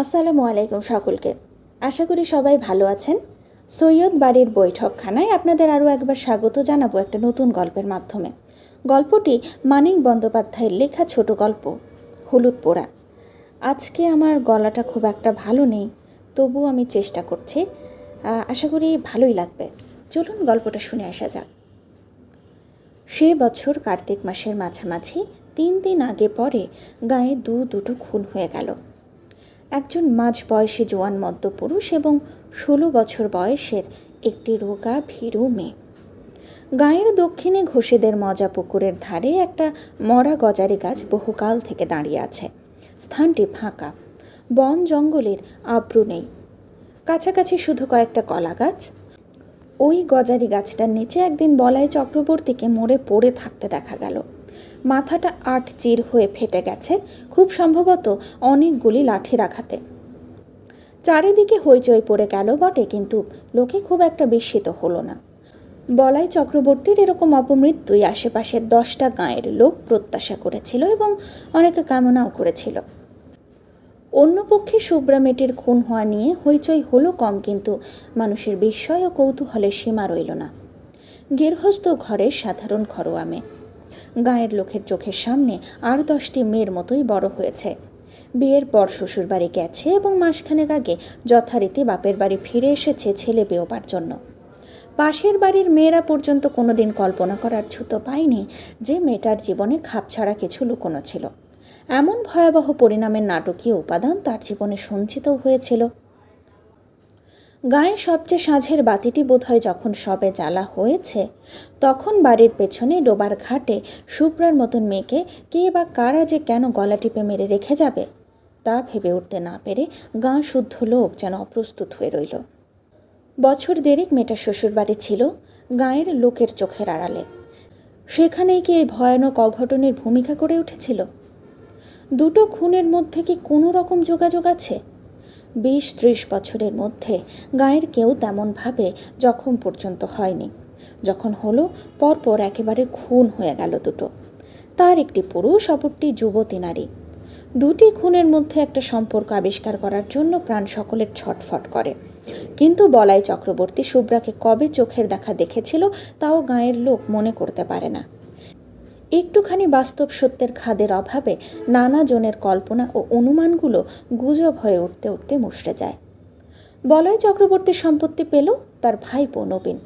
আসসালামু আলাইকুম সকলকে। আশা করি সবাই ভালো আছেন। সৈয়দ বাড়ির বৈঠকখানায় আপনাদের আরও একবার স্বাগত জানাব একটা নতুন গল্পের মাধ্যমে। গল্পটি মানিক বন্দ্যোপাধ্যায়ের লেখা ছোট গল্প, হলুদ পোড়া। আজকে আমার গলাটা খুব একটা ভালো নেই তবু আমি চেষ্টা করছি। আশা করি ভালোই লাগবে। চলুন গল্পটা শুনে আসা যাক। সে বছর কার্তিক মাসের মাঝামাঝি, তিন দিন আগে পরে গায়ে দু দুটো খুন হয়ে গেল। একজন মাঝ বয়সী জোয়ান মদ্যপুরুষ এবং ষোলো বছর বয়সের একটি রোগা ভীরু মেয়ে। গায়ের দক্ষিণে ঘোষেদের মজা পুকুরের ধারে একটা মরা গজারি গাছ বহুকাল থেকে দাঁড়িয়ে আছে। স্থানটি ফাঁকা। বন জঙ্গলের আব্রু নেই। কাছাকাছি শুধু কয়েকটা কলা গাছ। ওই গজারি গাছটার নিচে একদিন বলাই চক্রবর্তীকে মরে পড়ে থাকতে দেখা গেল। মাথাটা আট চির হয়ে ফেটে গেছে, খুব সম্ভবত অনেকগুলি লাঠির আঘাতে চারিদিকে হইচই পড়ে গেল বটে, কিন্তু লোকে খুব একটা বিস্মিত হলো না। বলাই চক্রবর্তীর এরকম অপমৃত্যুই আশেপাশের দশটা গাঁয়ের লোক প্রত্যাশা করেছিল এবং অনেকে কামনাও করেছিল। অন্য পক্ষে শুভ্রা মেয়েটির খুন হওয়া নিয়ে হইচই হলো কম, কিন্তু মানুষের বিস্ময় ও কৌতূহলের সীমা রইল না। গৃহস্থ ঘরের সাধারণ ঘরোয়া মেয়ে। গায়ের লোকের চোখের সামনে আর দশটি মেয়ের মতোই বড় হয়েছে। বিয়ের পর শ্বশুরবাড়ি গেছে এবং মাসখানেক আগে যথারীতি বাপের বাড়ি ফিরে এসেছে ছেলে বেওবার জন্য। পাশের বাড়ির মেয়েরা পর্যন্ত কোনোদিন কল্পনা করার ছুতো পায়নি যে মেয়েটার জীবনে খাপছাড়া কিছু লুকোনো ছিল। এমন ভয়াবহ পরিণামের নাটকীয় উপাদান তার জীবনে সঞ্চিতও হয়েছিল গায়ে সবচেয়ে সাঁঝের বাতিটি বোধহয় যখন সবে জ্বালা হয়েছে, তখন বাড়ির পেছনে ডোবার ঘাটে শুভ্রার মতন মেয়েকে কে বা কারা যে কেন গলা টিপে মেরে রেখে যাবে, তা ভেবে উঠতে না পেরে গাঁ শুদ্ধ লোক যেন অপ্রস্তুত হয়ে রইল। বছর দেড়েক মেয়েটা শ্বশুর বাড়ি ছিল, গাঁয়ের লোকের চোখের আড়ালে। সেখানেই কি এই ভয়ানক অঘটনের ভূমিকা করে উঠেছিল? দুটো খুনের মধ্যে কি কোনো রকম যোগাযোগ আছে? বিশ ত্রিশ বছরের মধ্যে গায়ের কেউ তেমনভাবে জখম পর্যন্ত হয়নি। যখন হলো, পরপর একেবারে খুন হয়ে গেল দুটো। তার একটি পুরুষ, অপরটি যুবতী নারী। দুটি খুনের মধ্যে একটা সম্পর্ক আবিষ্কার করার জন্য প্রাণ সকলের ছটফট করে। কিন্তু বলাই চক্রবর্তী শুভ্রাকে কবে চোখের দেখা দেখেছিল, তাও গায়ের লোক মনে করতে পারে না। একটুখানি বাস্তব সত্যের খাদের অভাবে নানা জনের কল্পনা ও অনুমানগুলো গুজব হয়ে উঠতে উঠতে মুষড়ে যায়। বলয় চক্রবর্তী সম্পত্তি পেল তার ভাইপো নবীন।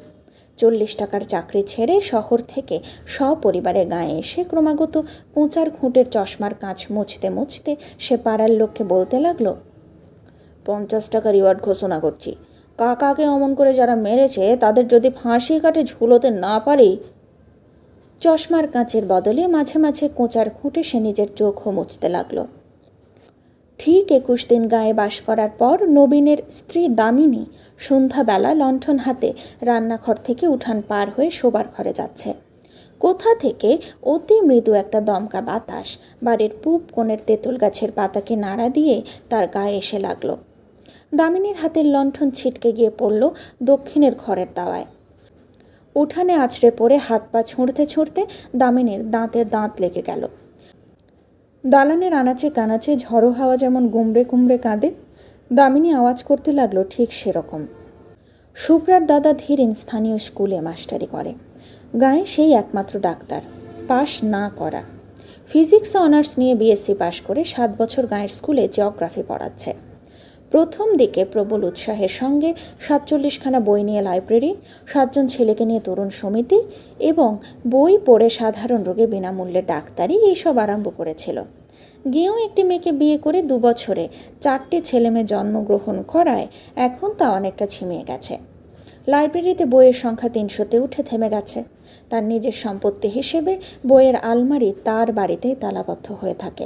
চল্লিশ টাকার চাকরি ছেড়ে শহর থেকে সপরিবারে গায়ে এসে ক্রমাগত কোঁচার খুঁটের চশমার কাঁচ মুছতে মুছতে সে পাড়ার লোককে বলতে লাগল, পঞ্চাশ টাকা রিওয়ার্ড ঘোষণা করছি। কাকাকে অমন করে যারা মেরেছে তাদের যদি ফাঁসি কাটে ঝুলোতে না পারি চশমার কাঁচের বদলে মাঝে মাঝে কোঁচার খুঁটে সে নিজের চোখও মুছতে লাগল। ঠিক একুশ দিন গায়ে বাস করার পর নবীনের স্ত্রী দামিনী সন্ধ্যাবেলা লণ্ঠন হাতে রান্নাঘর থেকে উঠান পার হয়ে শোবার ঘরে যাচ্ছে। কোথা থেকে অতি মৃদু একটা দমকা বাতাস, বাড়ির পূব কোণের তেঁতুল গাছের পাতাকে নাড়া দিয়ে তার গায়ে এসে লাগল। দামিনীর হাতের লণ্ঠন ছিটকে গিয়ে পড়ল দক্ষিণের ঘরের দাওয়ায় উঠানে আছড়ে পড়ে হাত পা ছুঁড়তে ছুঁড়তে দামিনীর দাঁতে দাঁত লেগে গেল। দালানের আনাচে কানাচে ঝড়ো হাওয়া যেমন গুমড়ে কুমড়ে কাঁদে, দামিনী আওয়াজ করতে লাগল ঠিক সেরকম। শুভ্রার দাদা ধীরেন স্থানীয় স্কুলে মাস্টারি করে। গায়ে সেই একমাত্র ডাক্তার, পাশ না করা। ফিজিক্স অনার্স নিয়ে বিএসসি পাশ করে সাত বছর গায়ের স্কুলে জিওগ্রাফি পড়াচ্ছে। প্রথম দিকে প্রবল উৎসাহের সঙ্গে সাতচল্লিশখানা বই নিয়ে লাইব্রেরি, সাতজন ছেলেকে নিয়ে তরুণ সমিতি এবং বই পড়ে সাধারণ রোগে বিনামূল্যে ডাক্তারি এইসব আরম্ভ করেছিল। গিয়েও একটি মেয়েকে বিয়ে করে দু বছরে চারটে ছেলেমেয়ে জন্মগ্রহণ করায় এখন তা অনেকটা ছিমিয়ে গেছে। লাইব্রেরিতে বইয়ের সংখ্যা তিনশোতে উঠে থেমে গেছে। তার নিজের সম্পত্তি হিসেবে বইয়ের আলমারি তার বাড়িতেই তালাবদ্ধ হয়ে থাকে।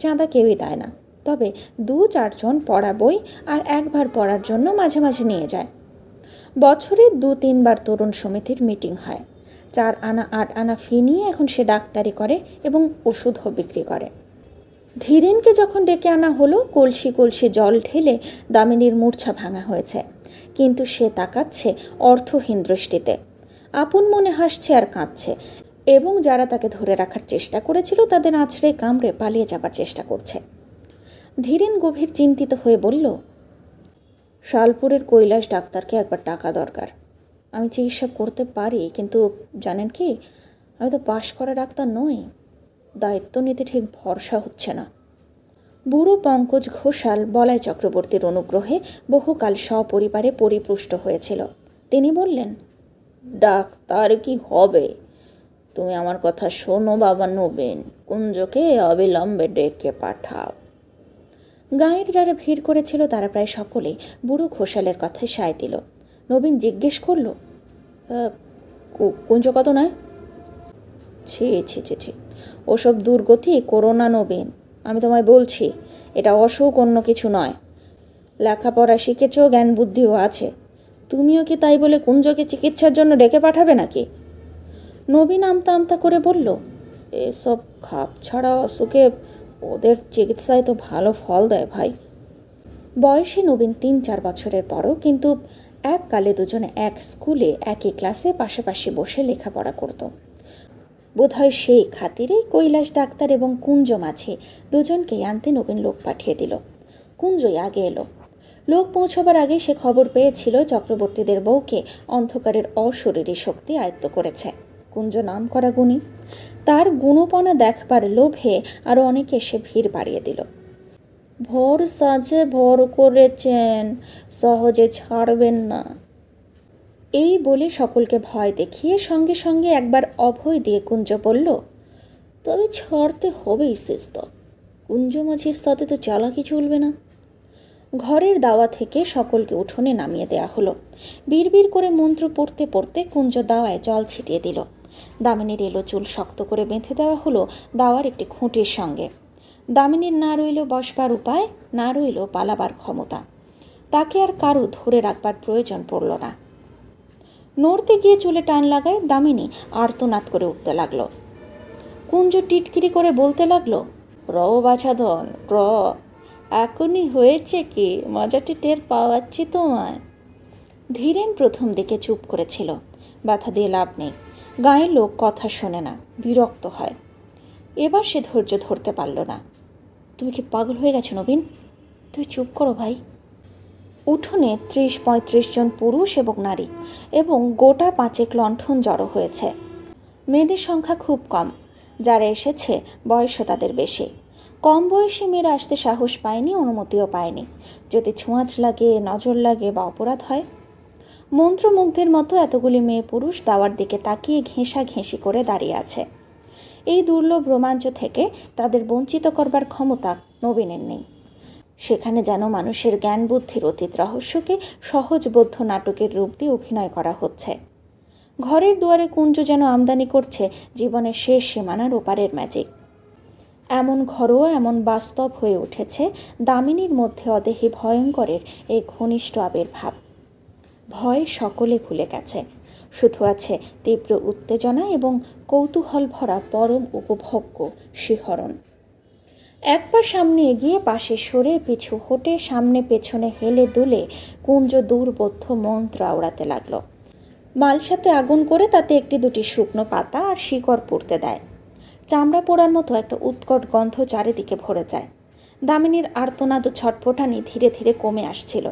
চাঁদা কেউই দেয় না। তবে দু চারজন পড়া বই আর একবার পড়ার জন্য মাঝে মাঝে নিয়ে যায়। বছরে দু তিনবার তরুণ সমিতির মিটিং হয়। চার আনা, আট আনা ফি নিয়ে এখন সে ডাক্তারি করে এবং ওষুধও বিক্রি করে। ধীরেনকে যখন ডেকে আনা হলো, কলসি কলসি জল ঢেলে দামিনীর মূর্ছা ভাঙা হয়েছে। কিন্তু সে তাকাচ্ছে অর্থহীন দৃষ্টিতে। আপন মনে হাসছে আর কাঁদছে এবং যারা তাকে ধরে রাখার চেষ্টা করেছিল, তাদের আছড়ে কামড়ে পালিয়ে যাবার চেষ্টা করছে। ধীরেন গভীর চিন্তিত হয়ে বলল, শালপুরের কৈলাস ডাক্তারকে একবার টাকা দরকার। আমি চিকিৎসা করতে পারি, কিন্তু জানেন কি, আমি তো পাশ করা ডাক্তার নই। দায়িত্ব নিতে ঠিক ভরসা হচ্ছে না। বুড়ো পঙ্কজ ঘোষাল বলাই চক্রবর্তীর অনুগ্রহে বহুকাল সপরিবারে পরিপুষ্ট হয়েছিল। তিনি বললেন, ডাক্তার কি হবে? তুমি আমার কথা শোনো, বাবা নবীন। কুঞ্জকে অবিলম্বে ডেকে পাঠাও। গাঁয়ের যারা ভিড় করেছিল তারা প্রায় সকলেই বুড়ো ঘোষালের কথায় সায় দিল। নবীন জিজ্ঞেস করল "আহ, কু- কুঞ্জ কত নয়? ছি ছি ছি ছি ওসব দুর্গতি করোনা নবীন আমি তোমায় বলছি এটা অসুখ অন্য কিছু নয়। লেখাপড়া শিখেছ জ্ঞান বুদ্ধিও আছে তুমিও কি তাই বলে কুঞ্জকে চিকিৎসার জন্য ডেকে পাঠাবে নাকি? নবীন আমতা আমতা করে বলল এসব খাপ ছাড়া অসুখে ওদের চিকিৎসায় তো ভালো ফল দেয় ভাই। বয়সী নবীন তিন, চার বছরের বড়, কিন্তু এককালে দুজনে এক স্কুলে, একই ক্লাসে পাশাপাশি বসে লেখাপড়া করত। বোধহয় সেই খাতিরেই কৈলাস ডাক্তার এবং কুঞ্জ মাঝে দুজনকেই আনতে নবীন লোক পাঠিয়ে দিল। কুঞ্জই আগে এলো। লোক পৌঁছবার আগে সে খবর পেয়েছিল, চক্রবর্তীদের বউকে অন্ধকারের অশরীরী শক্তি আয়ত্ত করেছে। কুঞ্জ নাম করা গুণী। তার গুণপনা দেখবার লোভে আরও অনেকে এসে ভিড় বাড়িয়ে দিল। ভোর সাজে ভোর করেছেন, সহজে ছাড়বেন না। এই বলে সকলকে ভয় দেখিয়ে সঙ্গে সঙ্গে একবার অভয় দিয়ে কুঞ্জ বলল, তবে ছড়তে হবেই শেষ কুঞ্জ মাঝির সাথে তো চালাকি চলবে না। ঘরের দাওয়া থেকে সকলকে উঠোনে নামিয়ে দেয়া হলো। বিড়বিড় করে মন্ত্র পড়তে পড়তে কুঞ্জ দাওয়ায় জল ছিটিয়ে দিল। দামিনীর এলো চুল শক্ত করে বেঁধে দেওয়া হলো দাওয়ার একটি খুঁটির সঙ্গে। দামিনীর না রইল বসবার উপায়, না রইল পালাবার ক্ষমতা। তাকে আর কারও ধরে রাখবার প্রয়োজন পড়ল না। নড়তে গিয়ে চুলে টান লাগায় দামিনী আর্তনাদ করে উঠতে লাগল। কুঞ্জ টিটকিরি করে বলতে লাগল, র বাছাধন, র। এখনই হয়েছে কি? মজাটি টের পাওয়াচ্ছি তোমায়। ধীরেন প্রথম দিকে চুপ করেছিল। ব্যথা দিয়ে লাভ নেই। গায়ের লোক কথা শোনে না, বিরক্ত হয়। এবার সে ধৈর্য ধরতে পারল না। তুমি কি পাগল হয়ে গেছো নবীন? তুই চুপ করো ভাই। উঠোনে ত্রিশ পঁয়ত্রিশ জন পুরুষ এবং নারী এবং গোটা পাঁচেক লণ্ঠন জড়ো হয়েছে। মেয়েদের সংখ্যা খুব কম, যারা এসেছে বয়সও তাদের বেশি। কম বয়সী মেয়েরা আসতে সাহস পায়নি, অনুমতিও পায়নি। যদি ছোঁয়াচ লাগে, নজর লাগে বা অপরাধ হয় মন্ত্রমুগ্ধের মতো এতগুলি মেয়ে পুরুষ দাওয়ার দিকে তাকিয়ে ঘেঁষা ঘেঁষি করে দাঁড়িয়ে আছে। এই দুর্লভ রোমাঞ্চ থেকে তাদের বঞ্চিত করবার ক্ষমতা নবীনের নেই। সেখানে যেন মানুষের জ্ঞান বুদ্ধির অতীত রহস্যকে সহজবোধ্য নাটকের রূপ দিয়ে অভিনয় করা হচ্ছে। ঘরের দুয়ারে কুঞ্জ যেন আমদানি করছে জীবনের শেষ সীমানার ওপারের ম্যাজিক এমন ঘরোয়া, এমন বাস্তব হয়ে উঠেছে দামিনীর মধ্যে অদেহে ভয়ঙ্করের এই ঘনিষ্ঠ আবির্ভাব। ভয় সকলে ভুলে গেছে। শুধু আছে তীব্র উত্তেজনা এবং কৌতূহল ভরা পরম উপভোগ্য শিহরণ। এক পা সামনে এগিয়ে পাশে সরে পিছু হটে সামনে পেছনে হেলে দুলে কুঞ্জ দুর্বোধ্য মন্ত্র আওড়াতে লাগল। মালসাতে আগুন করে তাতে একটি দুটি শুকনো পাতা আর শিকড় পুড়তে দেয়। চামড়া পোড়ার মতো একটা উৎকট গন্ধ চারিদিকে ভরে যায়। দামিনীর আর্তনাদ ছটফটানি ধীরে ধীরে কমে আসছিল।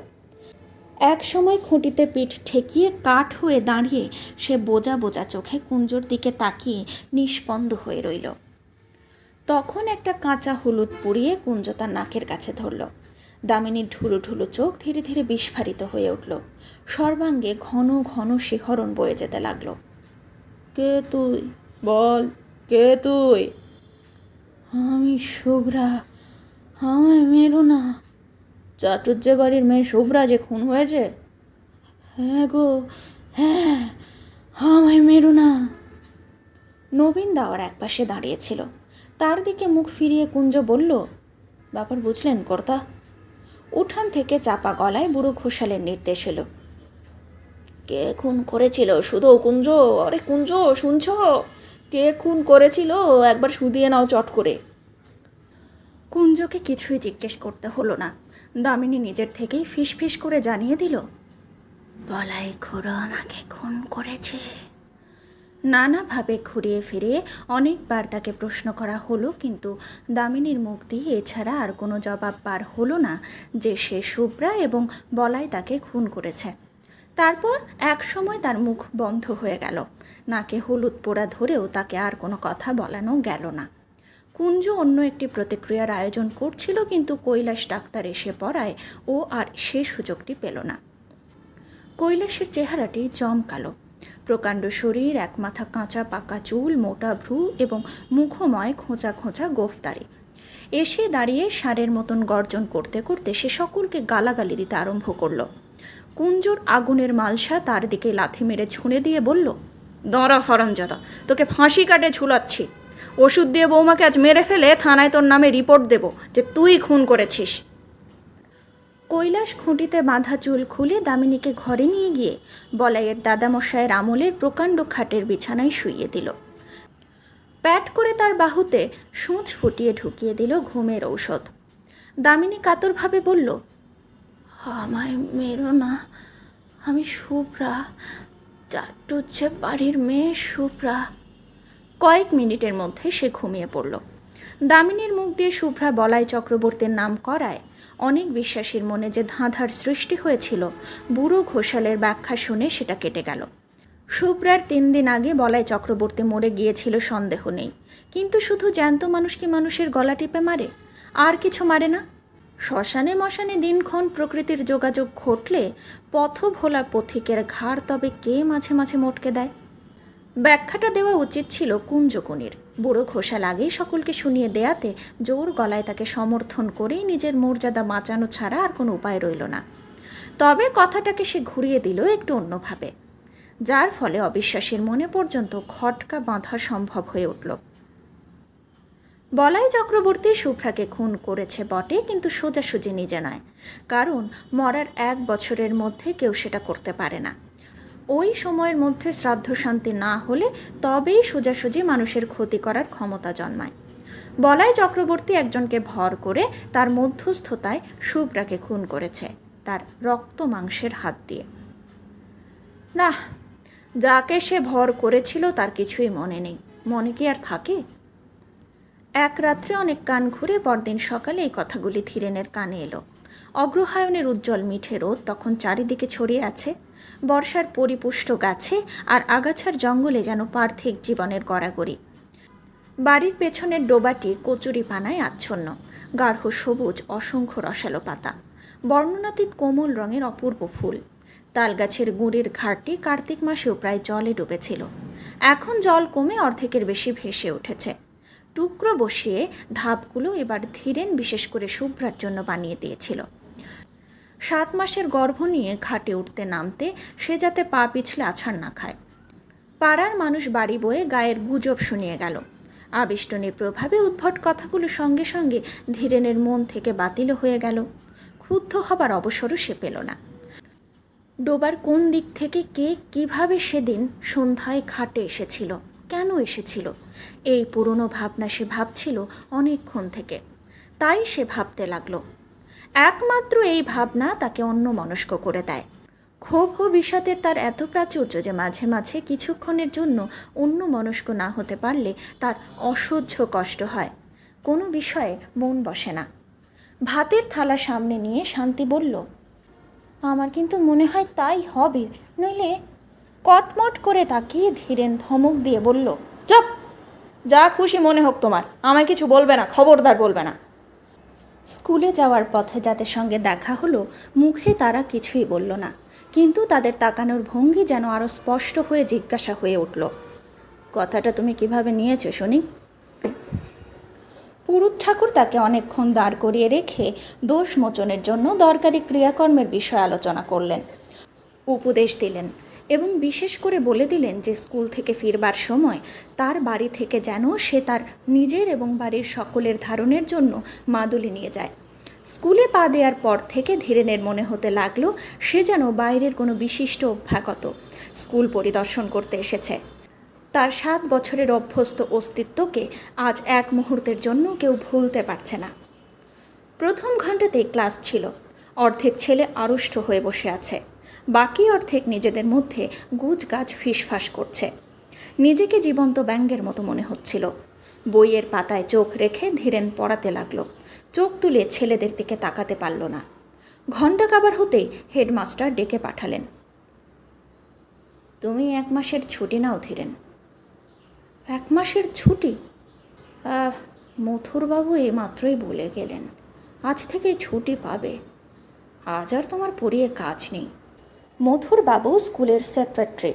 এক সময় খুঁটিতে পিঠ ঠেকিয়ে কাঠ হয়ে দাঁড়িয়ে সে বোজা বোজা চোখে কুঞ্জর দিকে তাকিয়ে নিষ্পন্দ হয়ে রইল। তখন একটা কাঁচা হলুদ পুড়িয়ে কুঞ্জ তার নাকের কাছে ধরল। দামিনীর ঢুলু ঢুলু চোখ ধীরে ধীরে বিস্ফারিত হয়ে উঠল। সর্বাঙ্গে ঘন ঘন শিহরণ বয়ে যেতে লাগল। কে তুই? বল, কে তুই? আমি শুভ্রা। আমায় মেরো না। চাটুর্যে বাড়ির মেয়ে শুভ্রা যে খুন হয়েছে? হ্যাঁ গো হ্যাঁ আমায় মেরো না। নবীন দাওয়ার একপাশে দাঁড়িয়েছিল। তার দিকে মুখ ফিরিয়ে কুঞ্জ বলল, ব্যাপার বুঝলেন কর্তা? উঠান থেকে চাপা গলায় বুড়ো ঘোষালের নির্দেশ এলো। কে খুন করেছিল? শুধু কুঞ্জ? আরে কুঞ্জ, শুনছ? কে খুন করেছিল? একবার শুধিয়ে নাও চট করে। কুঞ্জকে কিছুই জিজ্ঞেস করতে হলো না। দামিনী নিজের থেকেই ফিসফিস করে জানিয়ে দিল, বলাই খুড়ো আমাকে খুন করেছে। নানাভাবে ঘুরিয়ে ফিরিয়ে অনেকবার তাকে প্রশ্ন করা হলো, কিন্তু দামিনীর মুখ দিয়ে এছাড়া আর কোনো জবাব পার হলো না যে সে শুভ্রা এবং বলাই তাকে খুন করেছে। তারপর এক সময় তার মুখ বন্ধ হয়ে গেল। নাকে হলুদ পোড়া ধরেও তাকে আর কোনো কথা বলানো গেল না। কুঞ্জ অন্য একটি প্রতিক্রিয়ার আয়োজন করছিল, কিন্তু কৈলাস ডাক্তার এসে পড়ায় ও আর সে সুযোগটি পেল না। কৈলাসের চেহারাটি জমকালো। প্রকাণ্ড শরীর, এক মাথা কাঁচা পাকা চুল, মোটা ভ্রু এবং মুখময় খোঁচা খোঁচা গোফদারি এসে দাঁড়িয়ে ষাঁড়ের মতন গর্জন করতে করতে সে সকলকে গালাগালি দিতে আরম্ভ করল। কুঞ্জুর আগুনের মালসা তার দিকে লাথি মেরে ছুঁড়ে দিয়ে বলল দঁড়া ফরমজাদা তোকে ফাঁসি কাটে ঝুলাচ্ছি। ওষুধ দিয়ে বৌমাকে আজ মেরে ফেলে থানায় তোর নামে রিপোর্ট দেব যে তুই খুন করেছিস। কৈলাস খুঁটিতে বাঁধা চুল খুলে দামিনীকে ঘরে নিয়ে গিয়ে বলাইয়ের দাদামশায়ের আমলের প্রকাণ্ড খাটের বিছানায় শুইয়ে দিল। প্যাট করে তার বাহুতে সূঁচ ফুটিয়ে ঢুকিয়ে দিল ঘুমের ঔষধ। দামিনী কাতরভাবে বলল, আমায় মেরো না। আমি শুভ্রা চারটু হচ্ছে বাড়ির মেয়ে শুভ্রা কয়েক মিনিটের মধ্যে সে ঘুমিয়ে পড়ল। দামিনীর মুখ দিয়ে শুভ্রা বলাই চক্রবর্তীর নাম করায় অনেক বিশ্বাসীর মনে যে ধাঁধার সৃষ্টি হয়েছিল, বুড়ো ঘোষালের ব্যাখ্যা শুনে সেটা কেটে গেল। শুভ্রার তিন দিন আগে বলাই চক্রবর্তী মরে গিয়েছিল, সন্দেহ নেই। কিন্তু শুধু জ্যান্ত মানুষ কি মানুষের গলা টিপে মারে? আর কিছু মারে না? শ্মশানে মশানে দিনক্ষণ প্রকৃতির যোগাযোগ ঘটলে পথ ভোলা পথিকের ঘাড় তবে কে মাঝে মাঝে মটকে দেয়? ব্যাখ্যাটা দেওয়া উচিত ছিল কুঞ্জকুনির। বুড়ো ঘোষাল আগেই সকলকে শুনিয়ে দেয়াতে জোর গলায় তাকে সমর্থন করেই নিজের মর্যাদা বাঁচানো ছাড়া আর কোনো উপায় রইল না। তবে কথাটাকে সে ঘুরিয়ে দিল একটু অন্যভাবে। যার ফলে অবিশ্বাসের মনে পর্যন্ত খটকা বাঁধা সম্ভব হয়ে উঠল। বলাই চক্রবর্তী শুভ্রাকে খুন করেছে বটে, কিন্তু সোজাসুজি নিজে নয়। কারণ মরার এক বছরের মধ্যে কেউ সেটা করতে পারে না। ওই সময়ের মধ্যে শ্রাদ্ধ শান্তি না হলে তবেই সোজাসুজি মানুষের ক্ষতি করার ক্ষমতা জন্মায়। বলাই চক্রবর্তী একজনকে ভর করে তার মধ্যস্থতায় শুভ্রাকে খুন করেছে তার রক্ত মাংসের হাত দিয়ে। না, যাকে সে ভর করেছিল তার কিছুই মনে নেই। মনে কি আর থাকে? এক রাত্রে অনেক কান ঘুরে পরদিন সকালে এই কথাগুলি ধীরেনের কানে এলো। অগ্রহায়ণের উজ্জ্বল মিঠে রোদ তখন চারিদিকে ছড়িয়ে আছে। বর্ষার পরিপুষ্ট গাছে আর আগাছার জঙ্গলে যেন পার্থিব জীবনের গড়াগড়ি। বাড়ির পেছনের ডোবাটি কচুরি পানায় আচ্ছন্ন, গাঢ় সবুজ, অসংখ্য রসালো পাতা, বর্ণনাতীত কোমল রঙের অপূর্ব ফুল। তালগাছের গুঁড়ির ঘাটটি কার্তিক মাসেও প্রায় জলে ডুবেছিল। এখন জল কমে অর্ধেকের বেশি ভেসে উঠেছে। টুকরো বসিয়ে ধাপগুলো এবার ধীরেন বিশেষ করে শুভ্রার জন্য বানিয়ে দিয়েছিল। সাত মাসের গর্ভ নিয়ে ঘাটে উঠতে নামতে সে যাতে পা পিছলে আছাড় না খায়। পাড়ার মানুষ বাড়ি বয়ে গায়ের গুজব শুনিয়ে গেল। আবিষ্টনের প্রভাবে উদ্ভট কথাগুলো সঙ্গে সঙ্গে ধীরেনের মন থেকে বাতিল হয়ে গেল। ক্ষুব্ধ হবার অবসরও সে পেল না। ডোবার কোন দিক থেকে কে কীভাবে সেদিন সন্ধ্যায় ঘাটে এসেছিল, কেন এসেছিল, এই পুরনো ভাবনা সে ভাবছিল অনেকক্ষণ থেকে। তাই সে ভাবতে লাগল। একমাত্র এই ভাবনা তাকে অন্য মনস্ক করে দেয়। ক্ষোভ ও বিষাদের তার এত প্রাচুর্য যে মাঝে মাঝে কিছুক্ষণের জন্য অন্য মনস্ক না হতে পারলে তার অসহ্য কষ্ট হয়। কোনো বিষয়ে মন বসে না। ভাতের থালা সামনে নিয়ে শান্তি বলল, আমার কিন্তু মনে হয় তাই হবে। নইলে কটমট করে তাকিয়ে ধীরেন ধমক দিয়ে বলল, চপ! যা খুশি মনে হোক তোমার। আমায় কিছু বলবে না, খবরদার বলবে না। স্কুলে যাওয়ার পথে যাদের সঙ্গে দেখা হলো, মুখে তারা কিছুই বলল না। কিন্তু তাদের তাকানোর ভঙ্গি যেন আরও স্পষ্ট হয়ে জিজ্ঞাসা হয়ে উঠল, কথাটা তুমি কীভাবে নিয়েছো, শুনি? পুরুত ঠাকুর তাকে অনেকক্ষণ দাঁড় করিয়ে রেখে দোষ মোচনের জন্য দরকারি ক্রিয়াকর্মের বিষয় আলোচনা করলেন। উপদেশ দিলেন এবং বিশেষ করে বলে দিলেন যে স্কুল থেকে ফিরবার সময় তার বাড়ি থেকে যেন সে তার নিজের এবং বাড়ির সকলের ধারণের জন্য মাদুলি নিয়ে যায়। স্কুলে পা দেওয়ার পর থেকে ধীরেনের মনে হতে লাগল, সে যেন বাইরের কোনো বিশিষ্ট অভ্যাগত স্কুল পরিদর্শন করতে এসেছে। তার সাত বছরের অভ্যস্ত অস্তিত্বকে আজ এক মুহূর্তের জন্য কেউ ভুলতে পারছে না। প্রথম ঘন্টাতেই ক্লাস ছিল। অর্ধেক ছেলে আড়ষ্ট হয়ে বসে আছে। বাকি অর্ধেক নিজেদের মধ্যে গুজ গাছ ফিসফাস করছে। নিজেকে জীবন্ত ব্যাঙ্গের মতো মনে হচ্ছিল। বইয়ের পাতায় চোখ রেখে ধীরেন পড়াতে লাগল। চোখ তুলে ছেলেদের দিকে তাকাতে পারল না। ঘণ্টা কাবার হতেই হেডমাস্টার ডেকে পাঠালেন। তুমি এক মাসের ছুটি নাও ধীরেন। এক মাসের ছুটি? মথুরবাবু এইমাত্রই বলে গেলেন। আজ থেকে ছুটি পাবে। আজ আর তোমার পড়িয়ে কাজ নেই। মথুরবাবু স্কুলের সেক্রেটারি।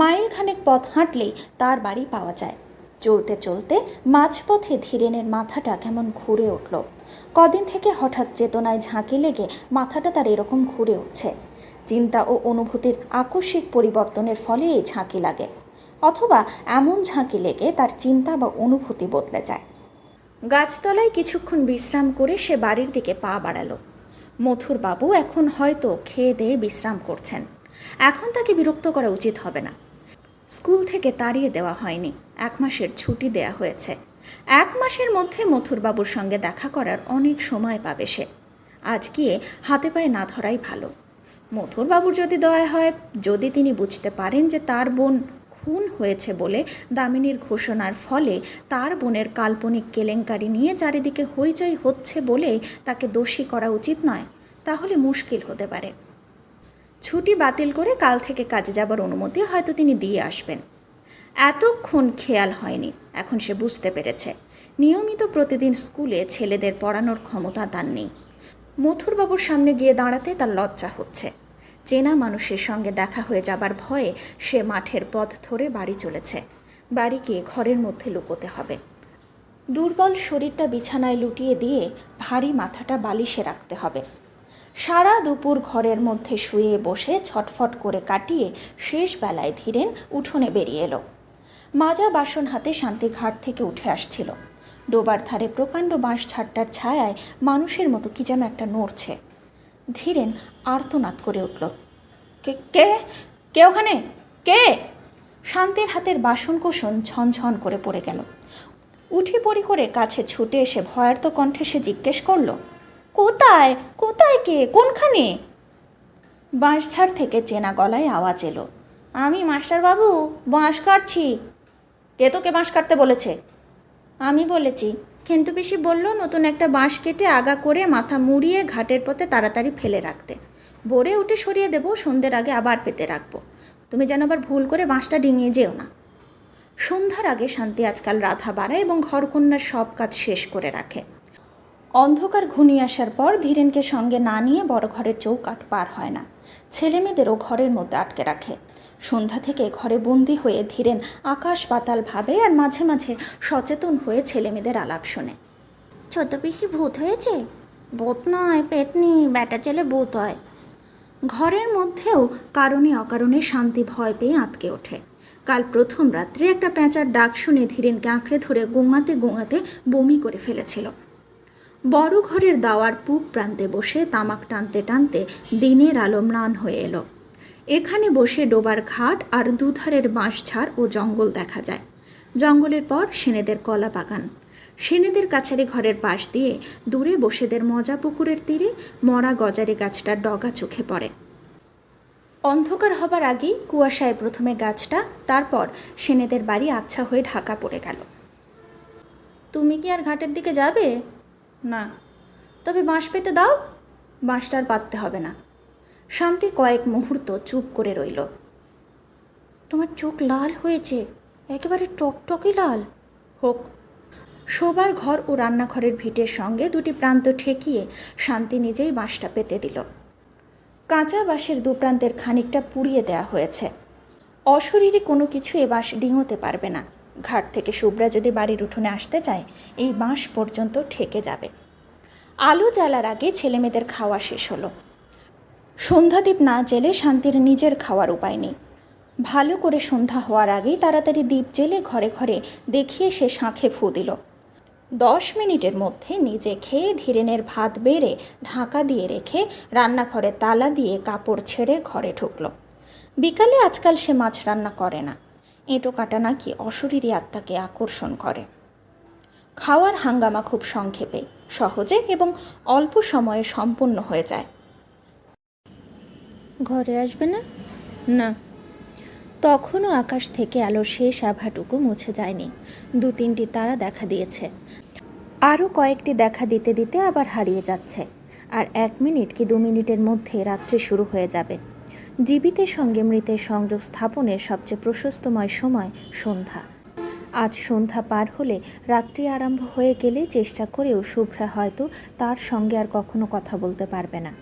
মাইল খানেক পথ হাঁটলেই তার বাড়ি পাওয়া যায়। চলতে চলতে মাঝপথে ধীরেনের মাথাটা কেমন ঘুরে উঠল। কদিন থেকে হঠাৎ চেতনায় ঝাঁকি লেগে মাথাটা তার এরকম ঘুরে উঠছে। চিন্তা ও অনুভূতির আকস্মিক পরিবর্তনের ফলে এই ঝাঁকি লাগে, অথবা এমন ঝাঁকি লেগে তার চিন্তা বা অনুভূতি বদলে যায়। গাছতলায় কিছুক্ষণ বিশ্রাম করে সে বাড়ির দিকে পা বাড়ালো। মথুর বাবু এখন হয়তো খেয়ে দিয়ে বিশ্রাম করছেন। এখন তাকে বিরক্ত করা উচিত হবে না। স্কুল থেকে তাড়িয়ে দেওয়া হয়নি। এক মাসের ছুটি দেয়া হয়েছে। এক মাসের মধ্যে মথুরবাবুর সঙ্গে দেখা করার অনেক সময় পাবে সে। আজ গিয়ে হাতে পায়ে না ধরাই ভালো। মথুরবাবুর যদি দয়া হয়, যদি তিনি বুঝতে পারেন যে তার বোন খুন হয়েছে বলে দামিনীর ঘোষণার ফলে তার বোনের কাল্পনিক কেলেঙ্কারি নিয়ে চারিদিকে হইচই হচ্ছে বলে তাকে দোষী করা উচিত নয়। তাহলে মুশকিল হতে পারে। ছুটি বাতিল করে কাল থেকে কাজে যাবার অনুমতি হয়তো তিনি দিয়ে আসবেন। এতক্ষণ খেয়াল হয়নি, এখন সে বুঝতে পেরেছে। নিয়মিত প্রতিদিন স্কুলে ছেলেদের পড়ানোর ক্ষমতা তার নেই। মথুরবাবুর সামনে গিয়ে দাঁড়াতে তার লজ্জা হচ্ছে। চেনা মানুষের সঙ্গে দেখা হয়ে যাবার ভয়ে সে মাঠের পথ ধরে বাড়ি চলেছে। বাড়ি গিয়ে ঘরের মধ্যে লুকোতে হবে। দুর্বল শরীরটা বিছানায় লুটিয়ে দিয়ে ভারী মাথাটা বালিশে রাখতে হবে। সারা দুপুর ঘরের মধ্যে শুয়ে বসে ছটফট করে কাটিয়ে শেষ বেলায় ধীরেন উঠোনে বেরিয়ে এলো। মাজা বাসন হাতে শান্তি ঘাট থেকে উঠে আসছিল। ডোবার ধারে প্রকাণ্ড বাঁশ ঝাড়টার ছায়ায় মানুষের মতো কি যেন একটা নড়ছে। ধীরেন আর্তনাদ করে উঠল। কে কে কে ওখানে? কে? শান্তির হাতের বাসন কোষণ ঝনঝন করে পড়ে গেল। উঠি পড়ি করে কাছে ছুটে এসে ভয়ার্ত কণ্ঠে সে জিজ্ঞেস করল, কোথায়? কোথায় কে? কোনখানে? বাঁশঝাড় থেকে চেনা গলায় আওয়াজ এলো, আমি মাস্টারবাবু, বাঁশ কাটছি। কে তোকে বাঁশ কাটতে বলেছে? আমি বলেছি কিন্তু পিসি বলল, নতুন একটা বাঁশ কেটে আগা করে মাথা মুড়িয়ে ঘাটের পথে তাড়াতাড়ি ফেলে রাখতে। ভোরে উঠে সরিয়ে দেবো, সন্ধ্যের আগে আবার পেতে রাখব। তুমি যেন আবার ভুল করে বাঁশটা ডিঙিয়ে যেও না। সন্ধ্যার আগে শান্তি আজকাল রাধা বাড়ায় এবং ঘরকন্যার সব কাজ শেষ করে রাখে। অন্ধকার ঘনিয়ে আসার পর ধীরেনকে সঙ্গে না নিয়ে বড় ঘরের চৌকাট পার হয় না। ছেলে মেয়েদেরও ঘরের মধ্যে আটকে রাখে। সন্ধ্যা থেকে ঘরে বন্দি হয়ে ধীরেন আকাশ পাতাল ভাবে আর মাঝে মাঝে সচেতন হয়ে ছেলে মেয়েদের আলাপ শোনে। ছোট পিসি ভূত হয়েছে? ভূত নয় পেতনি ব্যাটা ছেলে ভূত হয়। ঘরের মধ্যেও কারণে অকারণে শান্তি ভয় পেয়ে আঁতকে ওঠে। কাল প্রথম রাত্রে একটা প্যাঁচার ডাক শুনে ধীরেনকে আঁকড়ে ধরে গোঙাতে গোঙাতে বমি করে ফেলেছিল। বড় ঘরের দাওয়ার পূব প্রান্তে বসে তামাক টানতে টানতে দিনের আলো ম্লান হয়ে এলো। এখানে বসে ডোবার ঘাট আর দুধারের বাঁশঝাড় ও জঙ্গল দেখা যায়। জঙ্গলের পর সেনেদের কলা বাগান। সেনেদের কাছারি ঘরের পাশ দিয়ে দূরে বসেদের মজা পুকুরের তীরে মরা গজারি গাছটার ডগা চোখে পড়ে। অন্ধকার হবার আগেই কুয়াশায় প্রথমে গাছটা, তারপর সেনেদের বাড়ি আবছা হয়ে ঢাকা পড়ে গেল। তুমি কি আর ঘাটের দিকে যাবে? না। তবে বাঁশ পেতে দাও। বাঁশটা আর পাততে হবে না। শান্তি কয়েক মুহূর্ত চুপ করে রইল। তোমার চোখ লাল হয়েছে, একেবারে টকটকে লাল। হোক, শোবার ঘর ও রান্নাঘরের ভিটের সঙ্গে দুটি প্রান্ত ঠেকিয়ে শান্তি নিজেই বাঁশটা পেতে দিল। কাঁচা বাঁশের দুপ্রান্তের খানিকটা পুড়িয়ে দেয়া হয়েছে। অশরীরে কোনো কিছু এ বাঁশ ডিঙোতে পারবে না। ঘাট থেকে শুভ্রা যদি বাড়ির উঠোনে আসতে চায়, এই বাঁশ পর্যন্ত ঠেকে যাবে। আলো জ্বালার আগে ছেলেমেয়েদের খাওয়া শেষ হলো। সন্ধ্যাদীপ না জেলে শান্তির নিজের খাওয়ার উপায় নেই। ভালো করে সন্ধ্যা হওয়ার আগেই তাড়াতাড়ি দ্বীপ জেলে ঘরে ঘরে দেখিয়ে সে শাঁখে ফু দিল। দশ মিনিটের মধ্যে নিজে খেয়ে ধীরেনের ভাত বেড়ে ঢাকা দিয়ে রেখে রান্নাঘরে তালা দিয়ে কাপড় ছেড়ে ঘরে ঢুকলো। বিকালে আজকাল সে মাছ রান্না করে না। এঁটো কাটা নাকি অশরীরী আত্মাকে আকর্ষণ করে। খাওয়ার হাঙ্গামা খুব সংক্ষেপে, সহজে এবং অল্প সময়ে সম্পূর্ণ হয়ে যায়। ঘরে আসবে না? না। তখনও আকাশ থেকে আলোর শেষ আভাটুকু মুছে যায়নি। দু তিনটি তারা দেখা দিয়েছে। আরও কয়েকটি দেখা দিতে দিতে আবার হারিয়ে যাচ্ছে। আর এক মিনিট কি দু মিনিটের মধ্যে রাত্রি শুরু হয়ে যাবে। জীবিতের সঙ্গে মৃতের সংযোগ স্থাপনের সবচেয়ে প্রশস্তময় সময় সন্ধ্যা। আজ সন্ধ্যা পার হলে রাত্রি আরম্ভ হয়ে গেলে চেষ্টা করেও শুভ্রা হয়তো তার সঙ্গে আর কখনো কথা বলতে পারবে না।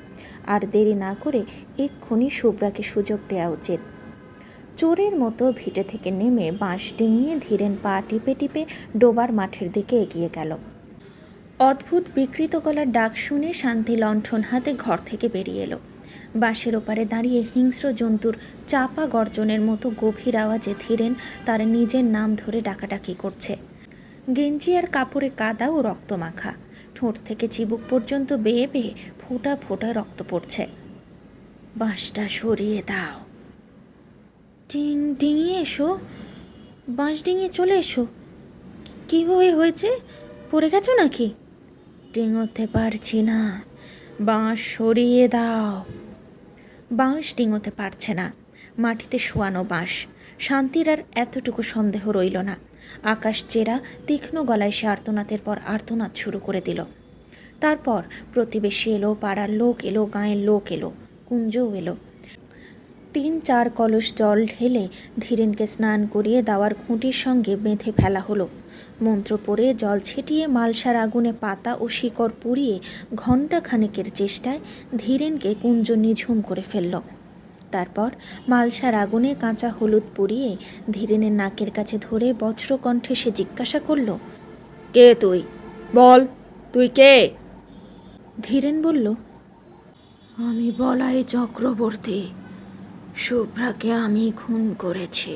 আর দেরি না করে এক্ষুনি শুভ্রাকে সুযোগ দেওয়া উচিত। চোরের মতো ভিটে থেকে নেমে বাঁশ ডিঙিয়ে ধীরেন পা টিপে টিপে ডোবার মাঠের দিকে এগিয়ে গেল। অদ্ভুত বিকৃত গলার ডাক শুনে শান্তি লণ্ঠন হাতে ঘর থেকে বেরিয়ে এলো। বাঁশের ওপারে দাঁড়িয়ে হিংস্র জন্তুর চাপা গর্জনের মতো গভীর আওয়াজে ধীরেন তার নিজের নাম ধরে ডাকাডাকি করছে। গেঞ্জি আর কাপড়ে কাদা ও রক্ত মাখা ঠোঁট থেকে চিবুক পর্যন্ত বেয়ে বেয়ে ফোঁটা ফোঁটা রক্ত পড়ছে। বাঁশটা সরিয়ে দাও। ডিং, ডিঙিয়ে এসো। বাঁশ ডিঙিয়ে চলে এসো। কীভাবে হয়েছে? পড়ে গেছো নাকি? ডিঙোতে পারছি না। বাঁশ সরিয়ে দাও। বাঁশ ডিঙোতে পারছে না। মাটিতে শোয়ানো বাঁশ। শান্তির আর এতটুকু সন্দেহ রইল না। আকাশ চেরা তীক্ষ্ণ গলায় সে আর্তনাদের পর আর্তনাদ শুরু করে দিল। তারপর প্রতিবেশী এলো, পাড়ার লোক এলো, গাঁয়ের লোক এলো, কুঞ্জও এলো। তিন চার কলস জল ঢেলে ধীরেনকে স্নান করিয়ে দাওয়ার খুঁটির সঙ্গে বেঁধে ফেলা হলো। মন্ত্র পড়ে জল ছিটিয়ে মালসার আগুনে পাতা ও শিকড় পুড়িয়ে ঘণ্টা খানেকের চেষ্টায় ধীরেনকে কুঞ্জ নিঝুম করে ফেলল। তারপর মালসার আগুনে কাঁচা হলুদ পুড়িয়ে ধীরেনের নাকের কাছে ধরে বজ্রকণ্ঠে সে জিজ্ঞাসা করল, কে তুই? বল, তুই কে? ধীরেন বলল আমি বলাই চক্রবর্তী শুভ্রাকে আমি খুন করেছি।